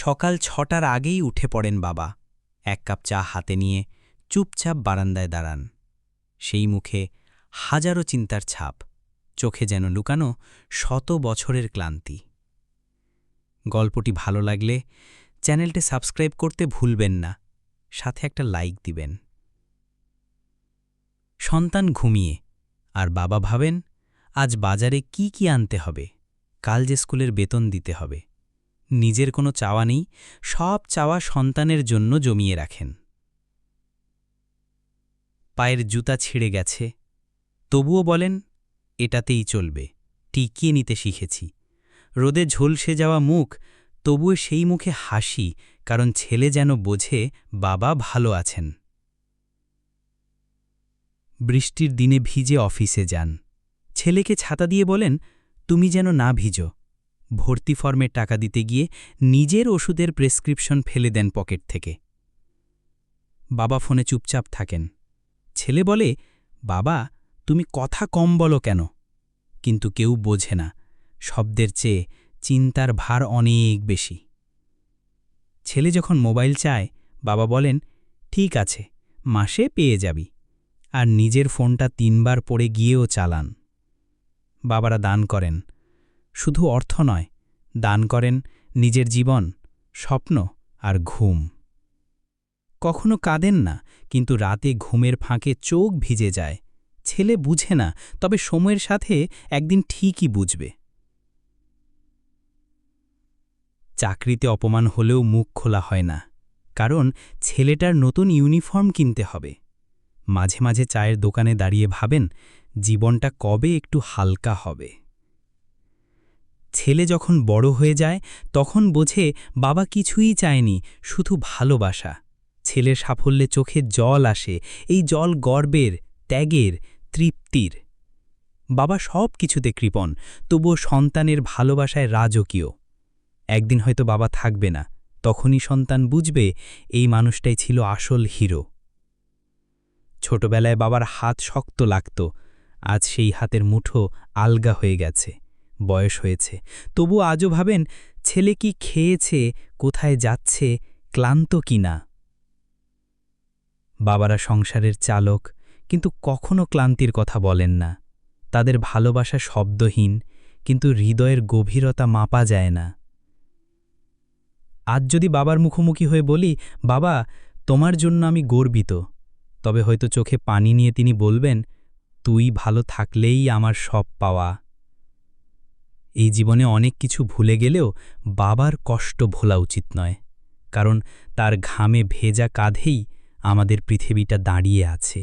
সকাল ছটার আগেই উঠে পড়েন বাবা। এক কাপ চা হাতে নিয়ে চুপচাপ বারান্দায় দাঁড়ান। সেই মুখে হাজারো চিন্তার ছাপ, চোখে যেন লুকানো শত বছরের ক্লান্তি। গল্পটি ভালো লাগলে চ্যানেলটি সাবস্ক্রাইব করতে ভুলবেন না, সাথে একটা লাইক দিবেন। সন্তান ঘুমিয়ে, আর বাবা ভাবেন, আজ বাজারে কি কি আনতে হবে? কাল যে স্কুলের বেতন দিতে হবে। নিজের কোনো চাওয়া নেই, সব চাওয়া সন্তানের জন্য জমিয়ে রাখেন। পায়ের জুতা ছিঁড়ে গেছে। তবুও বলেন, এটাতেই চলবে, টিকিয়ে নিতে শিখেছি। রোদে ঝলসে যাওয়া মুখ, তবুও সেই মুখে হাসি, কারণ ছেলে যেন বোঝে, বাবা ভালো আছেন। বৃষ্টির দিনে ভিজে অফিসে যান। ছেলেকে ছাতা দিয়ে বলেন, তুমি যেন না ভিজো ভর্তি ফর্মের টাকা দিতে গিয়ে নিজের ওষুধের প্রেসক্রিপশন ফেলে দেন পকেট থেকে। বাবা ফোনে চুপচাপ থাকেন। ছেলে বলে, বাবা, তুমি কথা কম বলো কেন? কিন্তু কেউ বোঝে না। শব্দের চেয়ে চিন্তার ভার অনেক বেশি। ছেলে যখন মোবাইল চায়, বাবা বলেন, ঠিক আছে, মাসে পেয়ে যাবি। আর নিজের ফোনটা তিনবার পড়ে গিয়েও চালান। বাবারা দান করেন। শুধু অর্থ নয় দান করেন নিজের জীবন, স্বপ্ন আর ঘুম। কখনো কাঁদেন না, কিন্তু রাতে ঘুমের ফাঁকে চোখ ভিজে যায়। ছেলে বুঝে না, তবে সময়ের সাথে একদিন ঠিকই বুঝবে। চাকরিতে অপমান হলেও মুখ খোলা হয় না, কারণ ছেলেটার নতুন ইউনিফর্ম কিনতে হবে। মাঝে মাঝে চায়ের দোকানে দাঁড়িয়ে ভাবেন, জীবনটা কবে একটু হালকা হবে। ছেলে যখন বড় হয়ে যায়, তখন বোঝে বাবা কিছুই চায়নি, শুধু ভালোবাসা। ছেলের সাফল্যে চোখে জল আসে, এই জল গর্বের, ত্যাগের, তৃপ্তির। বাবা সব কিছুতে কৃপণ, তবুও সন্তানের ভালোবাসায় রাজকীয়। একদিন হয়তো বাবা থাকবে না, তখনই সন্তান বুঝবে এই মানুষটাই ছিল আসল হিরো। ছোটবেলায় বাবার হাত শক্ত লাগত, আজ সেই হাতের মুঠো আলগা হয়ে গেছে। বয়স হয়েছে। তবু আজও ভাবেন, ছেলে কি খেয়েছে, কোথায় যাচ্ছে, ক্লান্ত কি না বাবারা সংসারের চালক, কিন্তু কখনো ক্লান্তির কথা বলেন না। তাদের ভালোবাসা শব্দহীন, কিন্তু হৃদয়ের গভীরতা মাপা যায় না। আজ যদি বাবার মুখোমুখি হয়ে বলি, বাবা, তোমার জন্য আমি গর্বিত। তবে হয়তো চোখে পানি নিয়ে তিনি বলবেন, তুই ভালো থাকলেই আমার সব পাওয়া। এই জীবনে অনেক কিছু ভুলে গেলেও বাবার কষ্ট ভোলা উচিত নয়, কারণ তার ঘামে ভেজা কাঁধেই আমাদের পৃথিবীটা দাঁড়িয়ে আছে।